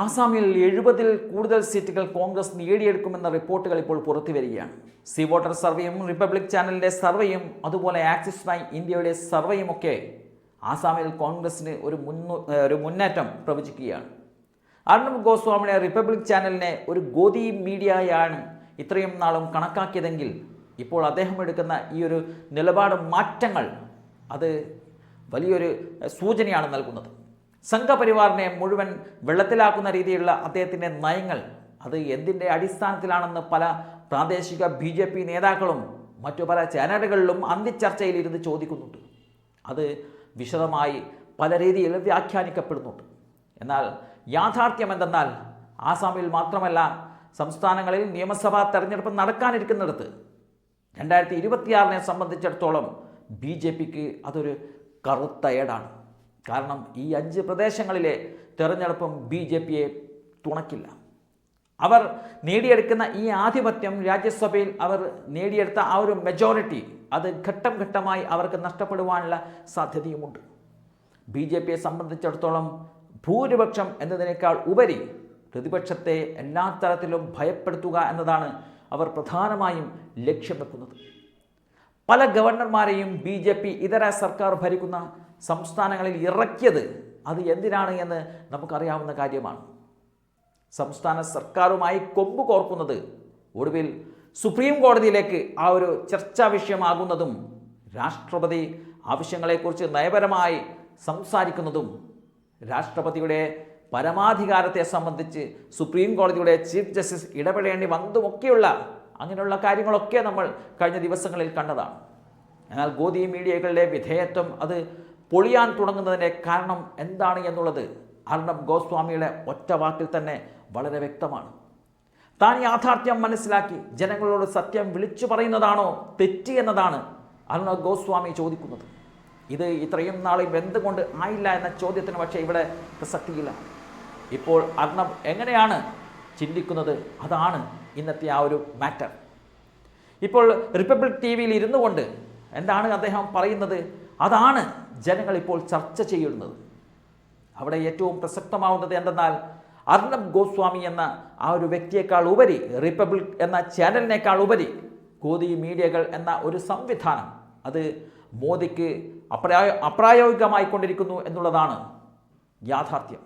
ആസാമിൽ എഴുപതിൽ കൂടുതൽ സീറ്റുകൾ കോൺഗ്രസ് നേടിയെടുക്കുമെന്ന റിപ്പോർട്ടുകൾ ഇപ്പോൾ പുറത്തു വരികയാണ്. സി വോട്ടർ സർവേയും റിപ്പബ്ലിക് ചാനലിന്റെ സർവേയും അതുപോലെ ആക്സിസ് ബാങ്ക് ഇന്ത്യയുടെ സർവേയും ഒക്കെ ആസാമിൽ കോൺഗ്രസിന് ഒരു മുന്നു ഒരു മുന്നേറ്റം പ്രവചിക്കുകയാണ്. അർണബ് ഗോസ്വാമിയുടെ റിപ്പബ്ലിക് ചാനലിനെ ഒരു ഗോതി മീഡിയയാണ് ഇത്രയും നാളും കണക്കാക്കിയതെങ്കിൽ ഇപ്പോൾ അദ്ദേഹം എടുക്കുന്ന ഈ ഒരു നിലപാട് മാറ്റങ്ങൾ അത് വലിയൊരു സൂചനയാണ് നൽകുന്നത്. സംഘപരിവാറിനെ മുഴുവൻ വെള്ളത്തിലാക്കുന്ന രീതിയിലുള്ള അദ്ദേഹത്തിന്റെ നയങ്ങൾ അത് എന്തിന്റെ അടിസ്ഥാനത്തിലാണെന്ന് പല പ്രാദേശിക ബി ജെ പി നേതാക്കളും മറ്റു പല ചാനലുകളിലും അന്തിച്ചർച്ചയിൽ ഇരുന്ന് ചോദിക്കുന്നുണ്ട്. അത് വിശദമായി പല രീതിയിൽ വ്യാഖ്യാനിക്കപ്പെടുന്നുണ്ട്. എന്നാൽ യാഥാർത്ഥ്യം എന്തെന്നാൽ ആസാമിൽ മാത്രമല്ല സംസ്ഥാനങ്ങളിൽ നിയമസഭാ തെരഞ്ഞെടുപ്പ് നടക്കാനിരിക്കുന്നിടത്ത് രണ്ടായിരത്തി ഇരുപത്തിയാറിനെ സംബന്ധിച്ചിടത്തോളം ബി ജെ പിക്ക് അതൊരു കറുത്ത ഏടാണ്. കാരണം ഈ അഞ്ച് പ്രദേശങ്ങളിലെ തെരഞ്ഞെടുപ്പും ബി ജെ പിയെ തുണക്കില്ല. അവർ നേടിയെടുക്കുന്ന ഈ ആധിപത്യം രാജ്യസഭയിൽ അവർ നേടിയെടുത്ത ആ ഒരു മെജോറിറ്റി അത് ഘട്ടം ഘട്ടമായി അവർക്ക് നഷ്ടപ്പെടുവാനുള്ള സാധ്യതയുമുണ്ട്. ബി ജെ പിയെ സംബന്ധിച്ചിടത്തോളം ഭൂരിപക്ഷം എന്നതിനേക്കാൾ ഉപരി പ്രതിപക്ഷത്തെ എല്ലാ തരത്തിലും ഭയപ്പെടുത്തുക എന്നതാണ് അവർ പ്രധാനമായും ലക്ഷ്യം വെക്കുന്നത്. പല ഗവർണർമാരെയും ബി ജെ പി ഇതര സർക്കാർ ഭരിക്കുന്ന സംസ്ഥാനങ്ങളിൽ ഇറക്കിയത് അത് എന്തിനാണ് എന്ന് നമുക്കറിയാവുന്ന കാര്യമാണ്. സംസ്ഥാന സർക്കാരുമായി കൊമ്പ് കോർക്കുന്നത് ഒടുവിൽ സുപ്രീം കോടതിയിലേക്ക് ആ ഒരു ചർച്ചാ വിഷയമാകുന്നതും രാഷ്ട്രപതി ആവശ്യങ്ങളെക്കുറിച്ച് നയപരമായി സംസാരിക്കുന്നതും രാഷ്ട്രപതിയുടെ പരമാധികാരത്തെ സംബന്ധിച്ച് സുപ്രീം കോടതിയുടെ ചീഫ് ജസ്റ്റിസ് ഇടപെടേണ്ടി വന്നതുമൊക്കെയുള്ള അങ്ങനെയുള്ള കാര്യങ്ങളൊക്കെ നമ്മൾ കഴിഞ്ഞ ദിവസങ്ങളിൽ കണ്ടതാണ്. എന്നാൽ ഗോദി മീഡിയകളുടെ വിധേയത്വം അത് പൊളിയാൻ തുടങ്ങുന്നതിന്റെ കാരണം എന്താണ് എന്നുള്ളത് അർണബ് ഗോസ്വാമിയുടെ ഒറ്റ വാക്കിൽ തന്നെ വളരെ വ്യക്തമാണ്. താൻ യാഥാർത്ഥ്യം മനസ്സിലാക്കി ജനങ്ങളോട് സത്യം വിളിച്ചു പറയുന്നതാണോ തെറ്റ് എന്നതാണ് അർണബ് ഗോസ്വാമി ചോദിക്കുന്നത്. ഇത് ഇത്രയും നാളും എന്തുകൊണ്ട് ആയില്ല എന്ന ചോദ്യത്തിന് പക്ഷേ ഇവിടെ പ്രസക്തിയില്ല. ഇപ്പോൾ അർണബ് എങ്ങനെയാണ് ചിന്തിക്കുന്നത്? അതാണ് ഇന്നത്തെ ആ ഒരു മാറ്റർ. ഇപ്പോൾ റിപ്പബ്ലിക് ടി വിയിൽ ഇരുന്നു കൊണ്ട് എന്താണ് അദ്ദേഹം പറയുന്നത്? അതാണ് ജനങ്ങൾ ഇപ്പോൾ ചർച്ച ചെയ്യുന്നത്. അവിടെ ഏറ്റവും പ്രസക്തമാവുന്നത് എന്തെന്നാൽ അർണബ് ഗോസ്വാമി എന്ന ആ ഒരു വ്യക്തിയേക്കാൾ ഉപരി റിപ്പബ്ലിക് എന്ന ചാനലിനേക്കാൾ ഉപരി ഗോദി മീഡിയകൾ എന്ന ഒരു സംവിധാനം അത് മോദിക്ക് അപ്രായ അപ്രായോഗികമായിക്കൊണ്ടിരിക്കുന്നു എന്നുള്ളതാണ് യാഥാർത്ഥ്യം.